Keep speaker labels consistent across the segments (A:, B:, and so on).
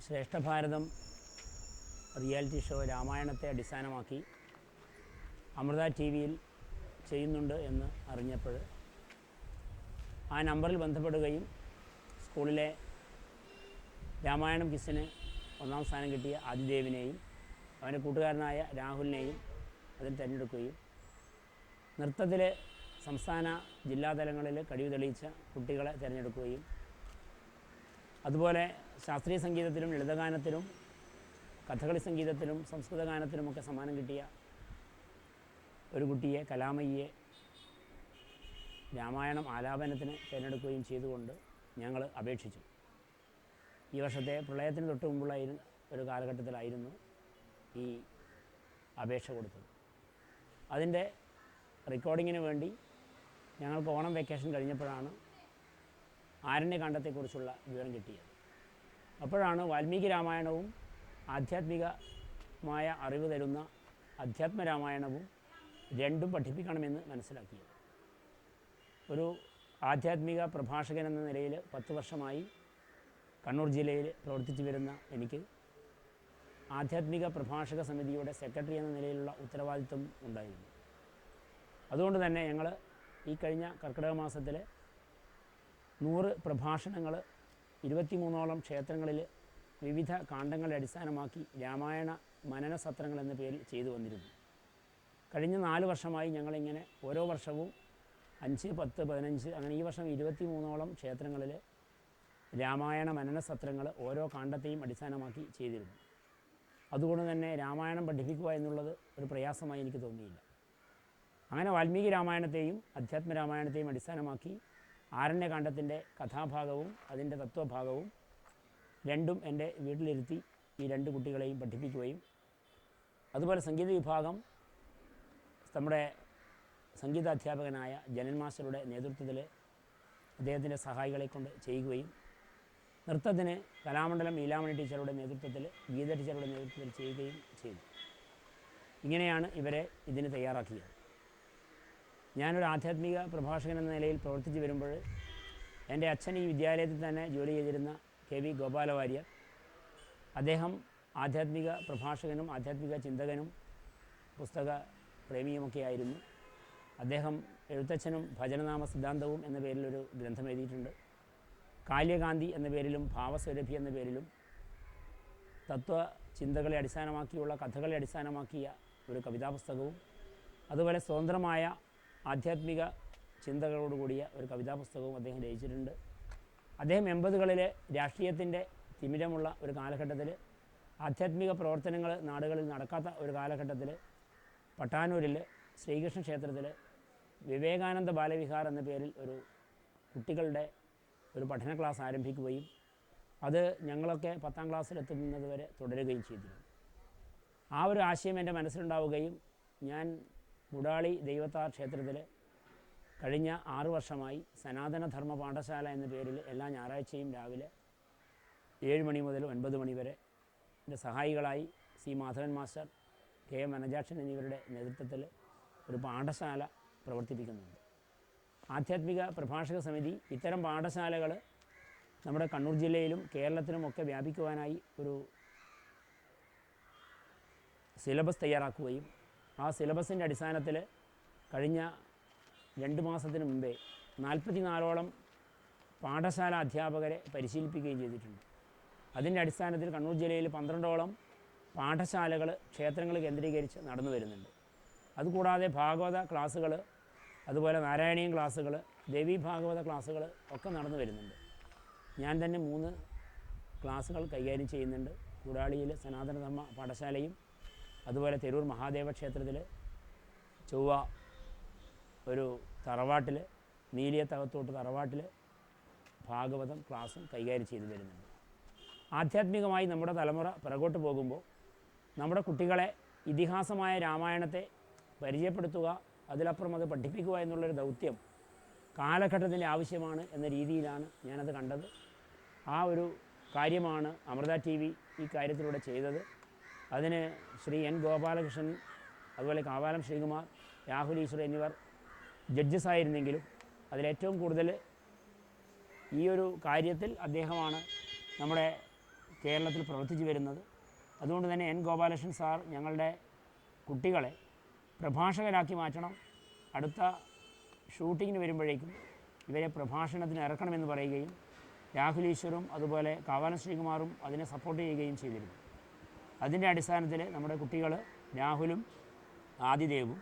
A: ശ്രേഷ്ഠഭാരതം reality show രാമായണത്തെ അടിസ്ഥാനമാക്കി Amrita T വിയിൽ ചെയ്യുന്നുണ്ട് എന്ന് അറിഞ്ഞപ്പോൾ ആ നമ്പറിൽ ബന്ധപ്പെടുകയും സ്കൂളിലെ രാമായണം കിസിന് ഒന്നാം സ്ഥാനം കിട്ടിയ ആദിദേവിനെയും അവന്റെ കൂട്ടുകാരനായ രാഹുലിനെയും അതിൽ തിരഞ്ഞെടുക്കുകയും നൃത്തത്തിലെ സംസ്ഥാന ജില്ലാതലങ്ങളിൽ കഴിവ് തെളിയിച്ച കുട്ടികളെ തിരഞ്ഞെടുക്കുകയും അതുപോലെ ശാസ്ത്രീയ സംഗീതത്തിലും ലളിതഗാനത്തിലും കഥകളി സംഗീതത്തിലും സംസ്കൃത ഗാനത്തിലുമൊക്കെ സമ്മാനം കിട്ടിയ ഒരു കുട്ടിയെ കലാമയ്യെ രാമായണം ആലാപനത്തിന് തിരഞ്ഞെടുക്കുകയും ചെയ്തുകൊണ്ട് ഞങ്ങൾ അപേക്ഷിച്ചു. ഈ വർഷത്തെ പ്രളയത്തിന് തൊട്ട് മുമ്പുള്ള ഒരു കാലഘട്ടത്തിലായിരുന്നു ഈ അപേക്ഷ കൊടുത്തത്. അതിന്റെ റെക്കോർഡിങ്ങിന് വേണ്ടി ഞങ്ങൾക്ക് ഓണം വെക്കേഷൻ കഴിഞ്ഞപ്പോഴാണ് ആരണ്യകാന്ഡത്തെക്കുറിച്ചുള്ള വിവരം കിട്ടിയത്. അപ്പോഴാണ് വാൽമീകി രാമായണവും ആധ്യാത്മികമായ അറിവ് തരുന്ന അധ്യാത്മ രാമായണവും രണ്ടും പഠിപ്പിക്കണമെന്ന് മനസ്സിലാക്കിയത്. ഒരു ആധ്യാത്മിക പ്രഭാഷകൻ എന്ന നിലയിൽ പത്ത് വർഷമായി കണ്ണൂർ ജില്ലയിൽ പ്രവർത്തിച്ചു വരുന്ന എനിക്ക് ആധ്യാത്മിക പ്രഭാഷക സമിതിയുടെ സെക്രട്ടറി എന്ന നിലയിലുള്ള ഉത്തരവാദിത്വം ഉണ്ടായിരുന്നു. അതുകൊണ്ട് തന്നെ ഞങ്ങൾ ഈ കഴിഞ്ഞ കർക്കിടക മാസത്തിൽ നൂറ് പ്രഭാഷണങ്ങൾ ഇരുപത്തിമൂന്നോളം ക്ഷേത്രങ്ങളിൽ വിവിധ കാണ്ഡങ്ങളെ അടിസ്ഥാനമാക്കി രാമായണ മനന സത്രങ്ങൾ എന്ന പേരിൽ ചെയ്തു വന്നിരുന്നു. കഴിഞ്ഞ നാല് വർഷമായി ഞങ്ങളിങ്ങനെ ഓരോ വർഷവും അഞ്ച് പത്ത് പതിനഞ്ച് അങ്ങനെ ഈ വർഷം ഇരുപത്തി മൂന്നോളം ക്ഷേത്രങ്ങളിൽ രാമായണ മനന സത്രങ്ങൾ ഓരോ കാണ്ഡത്തെയും അടിസ്ഥാനമാക്കി ചെയ്തിരുന്നു. അതുകൊണ്ട് തന്നെ രാമായണം പഠിപ്പിക്കുക എന്നുള്ളത് ഒരു പ്രയാസമായി എനിക്ക് തോന്നിയില്ല. അങ്ങനെ വാൽമീകി രാമായണത്തെയും അധ്യാത്മ രാമായണത്തെയും അടിസ്ഥാനമാക്കി ആരണ്യകാന്ഡത്തിന്റെ കഥാഭാഗവും അതിന്റെ തത്വഭാഗവും രണ്ടും എന്റെ വീട്ടിലിരുത്തി ഈ രണ്ട് കുട്ടികളെയും പഠിപ്പിക്കുകയും അതുപോലെ സംഗീത വിഭാഗം നമ്മുടെ സംഗീതാധ്യാപകനായ ജനൻ മാസ്റ്ററുടെ നേതൃത്വത്തിൽ അദ്ദേഹത്തിന്റെ സഹായികളെ കൊണ്ട് ചെയ്യുകയും നൃത്തത്തിന് കലാമണ്ഡലം ലീലാമണി ടീച്ചറുടെ നേതൃത്വത്തിൽ ഗീത ടീച്ചറുടെ നേതൃത്വത്തിൽ ചെയ്യുകയും ചെയ്തു. ഇങ്ങനെയാണ് ഇവരെ ഇതിന് തയ്യാറാക്കിയത്. ഞാനൊരു ആധ്യാത്മിക പ്രഭാഷകൻ എന്ന നിലയിൽ പ്രവർത്തിച്ചു വരുമ്പോൾ എന്റെ അച്ഛൻ ഈ വിദ്യാലയത്തിൽ തന്നെ ജോലി ചെയ്തിരുന്ന കെ വി ഗോപാലവാര്യർ അദ്ദേഹം ആധ്യാത്മിക പ്രഭാഷകനും ആധ്യാത്മിക ചിന്തകനും പുസ്തക പ്രേമിയുമൊക്കെ ആയിരുന്നു. അദ്ദേഹം എഴുത്തച്ഛനും ഭജനനാമ സിദ്ധാന്തവും എന്ന പേരിലൊരു ഗ്രന്ഥം എഴുതിയിട്ടുണ്ട്. കാല്യകാന്തി എന്ന പേരിലും ഭാവസ്വരഭി എന്ന പേരിലും തത്വ ചിന്തകളെ അടിസ്ഥാനമാക്കിയുള്ള കഥകളെ അടിസ്ഥാനമാക്കിയ ഒരു കവിതാപുസ്തകവും അതുപോലെ സ്വതന്ത്രമായ ആധ്യാത്മിക ചിന്തകളോടുകൂടിയ ഒരു കവിതാ പുസ്തകവും അദ്ദേഹം രചിച്ചിട്ടുണ്ട്. അദ്ദേഹം എൺപതുകളിലെ രാഷ്ട്രീയത്തിന്റെ തിമിരമുള്ള ഒരു കാലഘട്ടത്തിൽ ആധ്യാത്മിക പ്രവർത്തനങ്ങൾ നാടുകളിൽ നടക്കാത്ത ഒരു കാലഘട്ടത്തിൽ പട്ടാനൂരിൽ ശ്രീകൃഷ്ണ ക്ഷേത്രത്തിൽ വിവേകാനന്ദ ബാലവിഹാർ എന്ന പേരിൽ ഒരു കുട്ടികളുടെ ഒരു പഠന ക്ലാസ് ആരംഭിക്കുകയും അത് ഞങ്ങളൊക്കെ പത്താം ക്ലാസ്സിലെത്തുന്നത് വരെ തുടരുകയും ചെയ്തിരുന്നു. ആ ഒരു ആശയം എന്റെ മനസ്സിലുണ്ടാവുകയും ഞാൻ മുടാളി ദൈവത്താർ ക്ഷേത്രത്തിൽ കഴിഞ്ഞ ആറു വർഷമായി സനാതനധർമ്മ പാഠശാല എന്ന പേരിൽ എല്ലാ ഞായറാഴ്ചയും രാവിലെ ഏഴ് മണി മുതൽ ഒൻപത് മണി വരെ എന്റെ സഹായികളായി C Madhavan master K M Anajakshan എന്നിവരുടെ നേതൃത്വത്തിൽ ഒരു പാഠശാല പ്രവർത്തിപ്പിക്കുന്നുണ്ട്. ആധ്യാത്മിക പ്രഭാഷക സമിതി ഇത്തരം പാഠശാലകൾ നമ്മുടെ കണ്ണൂർ ജില്ലയിലും കേരളത്തിലുമൊക്കെ വ്യാപിക്കുവാനായി ഒരു സിലബസ് തയ്യാറാക്കുകയും ആ സിലബസിന്റെ അടിസ്ഥാനത്തിൽ കഴിഞ്ഞ രണ്ട് മാസത്തിന് മുമ്പേ നാൽപ്പത്തിനാലോളം പാഠശാല അധ്യാപകരെ പരിശീലിപ്പിക്കുകയും ചെയ്തിട്ടുണ്ട്. അതിന്റെ അടിസ്ഥാനത്തിൽ കണ്ണൂർ ജില്ലയിൽ പന്ത്രണ്ടോളം പാഠശാലകൾ ക്ഷേത്രങ്ങൾ കേന്ദ്രീകരിച്ച് നടന്നു വരുന്നുണ്ട്. അതുകൂടാതെ ഭാഗവത ക്ലാസ്സുകൾ അതുപോലെ നാരായണീയം ക്ലാസ്സുകൾ ദേവി ഭാഗവത ക്ലാസ്സുകൾ ഒക്കെ നടന്നു വരുന്നുണ്ട്. ഞാൻ തന്നെ മൂന്ന് ക്ലാസ്സുകൾ കൈകാര്യം ചെയ്യുന്നുണ്ട്. കൂടാളിയിൽ സനാതനധർമ്മ പാഠശാലയും അതുപോലെ തിരൂർ മഹാദേവ ക്ഷേത്രത്തിൽ ചൊവ്വ ഒരു തറവാട്ടിൽ നീലിയത്തകത്തോട്ട് തറവാട്ടിൽ ഭാഗവതം ക്ലാസ്സും കൈകാര്യം ചെയ്തു വരുന്നുണ്ട് ആധ്യാത്മികമായി നമ്മുടെ തലമുറ പിറകോട്ട് പോകുമ്പോൾ നമ്മുടെ കുട്ടികളെ ഇതിഹാസമായ രാമായണത്തെ പരിചയപ്പെടുത്തുക അതിലപ്പുറം അത് പഠിപ്പിക്കുക എന്നുള്ളൊരു ദൗത്യം കാലഘട്ടത്തിന്റെ ആവശ്യമാണ് എന്ന രീതിയിലാണ് ഞാനത് കണ്ടത്. ആ ഒരു കാര്യമാണ് അമൃത ടി വി ഈ കാര്യത്തിലൂടെ ചെയ്തത്. അതിന് ശ്രീ എൻ ഗോപാലകൃഷ്ണൻ അതുപോലെ കാവാലം ശ്രീകുമാർ രാഹുൽ ഈശ്വർ എന്നിവർ ജഡ്ജസ് ആയിരുന്നെങ്കിലും അതിലേറ്റവും കൂടുതൽ ഈ ഒരു കാര്യത്തിൽ അദ്ദേഹമാണ് നമ്മുടെ കേരളത്തിൽ പ്രവർത്തിച്ചു വരുന്നത്. അതുകൊണ്ട് തന്നെ എൻ ഗോപാലകൃഷ്ണൻ സാർ ഞങ്ങളുടെ കുട്ടികളെ പ്രഭാഷകരാക്കി മാറ്റണം. അടുത്ത ഷൂട്ടിങ്ങിന് വരുമ്പോഴേക്കും ഇവരെ പ്രഭാഷണത്തിന് ഇറക്കണമെന്ന് പറയുകയും രാഹുൽ ഈശ്വറും അതുപോലെ കാവാലം ശ്രീകുമാറും അതിനെ സപ്പോർട്ട് ചെയ്യുകയും ചെയ്തിരുന്നു. അതിന്റെ അടിസ്ഥാനത്തിൽ നമ്മുടെ കുട്ടികൾ രാഹുലും ആദിദേവും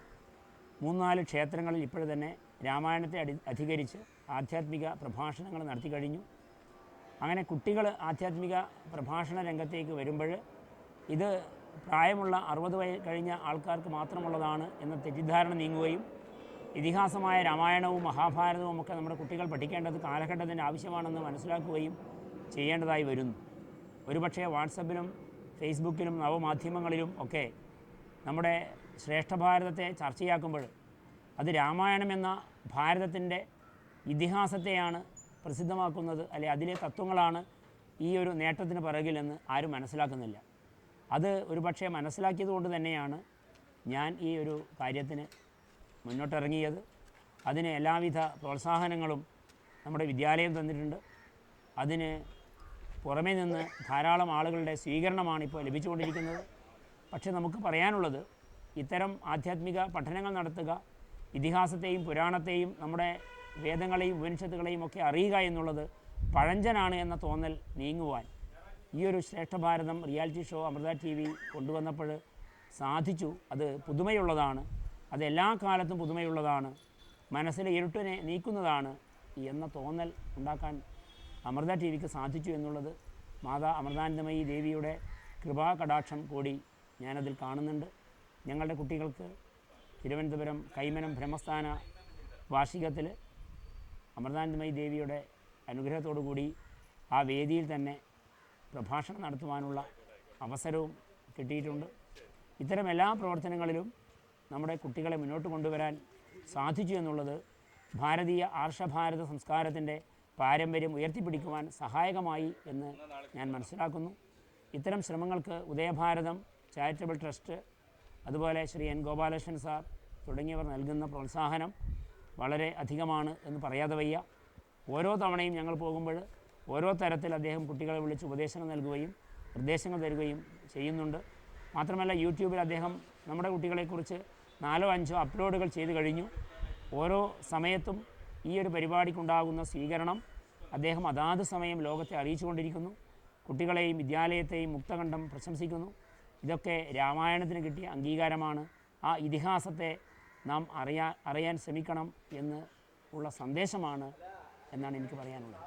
A: മൂന്നാൽ ക്ഷേത്രങ്ങളിൽ ഇപ്പോഴും തന്നെ രാമായണത്തെ അടി അധികരിച്ച് ആധ്യാത്മിക പ്രഭാഷണങ്ങൾ നടത്തി കഴിഞ്ഞു. അങ്ങനെ കുട്ടികൾ ആധ്യാത്മിക പ്രഭാഷണ രംഗത്തേക്ക് വരുമ്പോൾ ഇത് പ്രായമുള്ള അറുപത് വയ കഴിഞ്ഞ ആൾക്കാർക്ക് മാത്രമുള്ളതാണ് എന്ന തെറ്റിദ്ധാരണ നീങ്ങുകയും ഇതിഹാസമായ രാമായണവും മഹാഭാരതവും ഒക്കെ നമ്മുടെ കുട്ടികൾ പഠിക്കേണ്ടത് കാലഘട്ടത്തിന്റെ ആവശ്യമാണെന്ന് മനസ്സിലാക്കുകയും ചെയ്യേണ്ടതായി വരുന്നു. ഒരുപക്ഷേ വാട്സപ്പിലും ഫേസ്ബുക്കിലും നവമാധ്യമങ്ങളിലും ഒക്കെ നമ്മുടെ ശ്രേഷ്ഠ ഭാരതത്തെ ചർച്ചയാക്കുമ്പോൾ അത് രാമായണം എന്ന ഭാരതത്തിന്റെ ഇതിഹാസത്തെയാണ് പ്രസിദ്ധമാക്കുന്നത് അല്ലെ അതിലെ തത്വങ്ങളാണ് ഈ ഒരു നേട്ടത്തിന് പിറകിലെന്ന് ആരും മനസ്സിലാക്കുന്നില്ല. അത് ഒരു പക്ഷേ മനസ്സിലാക്കിയത് കൊണ്ട് തന്നെയാണ് ഞാൻ ഈ ഒരു കാര്യത്തിന് മുന്നോട്ടിറങ്ങിയത്. അതിന് എല്ലാവിധ പ്രോത്സാഹനങ്ങളും നമ്മുടെ വിദ്യാലയം തന്നിട്ടുണ്ട്. അതിന് പുറമേ നിന്ന് ധാരാളം ആളുകളുടെ സ്വീകരണമാണ് ഇപ്പോൾ ലഭിച്ചുകൊണ്ടിരിക്കുന്നത്. പക്ഷേ നമുക്ക് പറയാനുള്ളത് ഇത്തരം ആധ്യാത്മിക പഠനങ്ങൾ നടത്തുക ഇതിഹാസത്തെയും പുരാണത്തെയും നമ്മുടെ വേദങ്ങളെയും ഉപനിഷത്തുകളെയും ഒക്കെ അറിയുക എന്നുള്ളത് പഴഞ്ചനാണ് എന്ന തോന്നൽ നീങ്ങുവാൻ ഈ ഒരു Sreshta Bharatham reality show Amrita T V കൊണ്ടുവന്നപ്പോൾ സാധിച്ചു. അത് പുതുമയുള്ളതാണ്. അത് എല്ലാ കാലത്തും പുതുമയുള്ളതാണ്. മനസ്സിലെ ഇരുട്ടിനെ നീക്കുന്നതാണ് എന്ന തോന്നൽ ഉണ്ടാക്കാൻ അമൃത ടി വിക്ക് സാധിച്ചു എന്നുള്ളത് മാതാ അമൃതാനന്ദമയി ദേവിയുടെ കൃപാകടാക്ഷം കൂടി ഞാനതിൽ കാണുന്നുണ്ട്. ഞങ്ങളുടെ കുട്ടികൾക്ക് തിരുവനന്തപുരം കൈമനം ബ്രഹ്മസ്ഥാന വാർഷികത്തിൽ അമൃതാനന്ദമയി ദേവിയുടെ അനുഗ്രഹത്തോടു കൂടി ആ വേദിയിൽ തന്നെ പ്രഭാഷണം നടത്തുവാനുള്ള അവസരവും കിട്ടിയിട്ടുണ്ട്. ഇത്തരം എല്ലാ പ്രവർത്തനങ്ങളിലും നമ്മുടെ കുട്ടികളെ മുന്നോട്ട് കൊണ്ടുവരാൻ സാധിച്ചു എന്നുള്ളത് ഭാരതീയ ആർഷഭാരത സംസ്കാരത്തിന്റെ പാരമ്പര്യം ഉയർത്തിപ്പിടിക്കുവാൻ സഹായകമായി എന്ന് ഞാൻ മനസ്സിലാക്കുന്നു. ഇത്തരം ശ്രമങ്ങൾക്ക് ഉദയഭാരതം ചാരിറ്റബിൾ ട്രസ്റ്റ് അതുപോലെ ശ്രീ എൻ ഗോപാലകൃഷ്ണൻ സാർ തുടങ്ങിയവർ നൽകുന്ന പ്രോത്സാഹനം വളരെ അധികമാണ് എന്ന് പറയാതെ വയ്യ. ഓരോ തവണയും ഞങ്ങൾ പോകുമ്പോൾ ഓരോ തരത്തിൽ അദ്ദേഹം കുട്ടികളെ വിളിച്ച് ഉപദേശങ്ങൾ നൽകുകയും നിർദ്ദേശങ്ങൾ തരുകയും ചെയ്യുന്നുണ്ട്. മാത്രമല്ല യൂട്യൂബിൽ അദ്ദേഹം നമ്മുടെ കുട്ടികളെക്കുറിച്ച് നാലോ അഞ്ചോ അപ്ലോഡുകൾ ചെയ്തു കഴിഞ്ഞു. ഓരോ സമയത്തും ഈ ഒരു പരിപാടിക്കുണ്ടാകുന്ന സ്വീകരണം അദ്ദേഹം അതാത് സമയം ലോകത്തെ അറിയിച്ചുകൊണ്ടിരിക്കുന്നു. കുട്ടികളെയും വിദ്യാലയത്തെയും മുക്തകണ്ഠം പ്രശംസിക്കുന്നു. ഇതൊക്കെ രാമായണത്തിന് കിട്ടിയ അംഗീകാരമാണ്. ആ ഇതിഹാസത്തെ നാം അറിയാൻ അറിയാൻ ശ്രമിക്കണം എന്ന് ഉള്ള സന്ദേശമാണ് എന്നാണ് എനിക്ക് പറയാനുള്ളത്.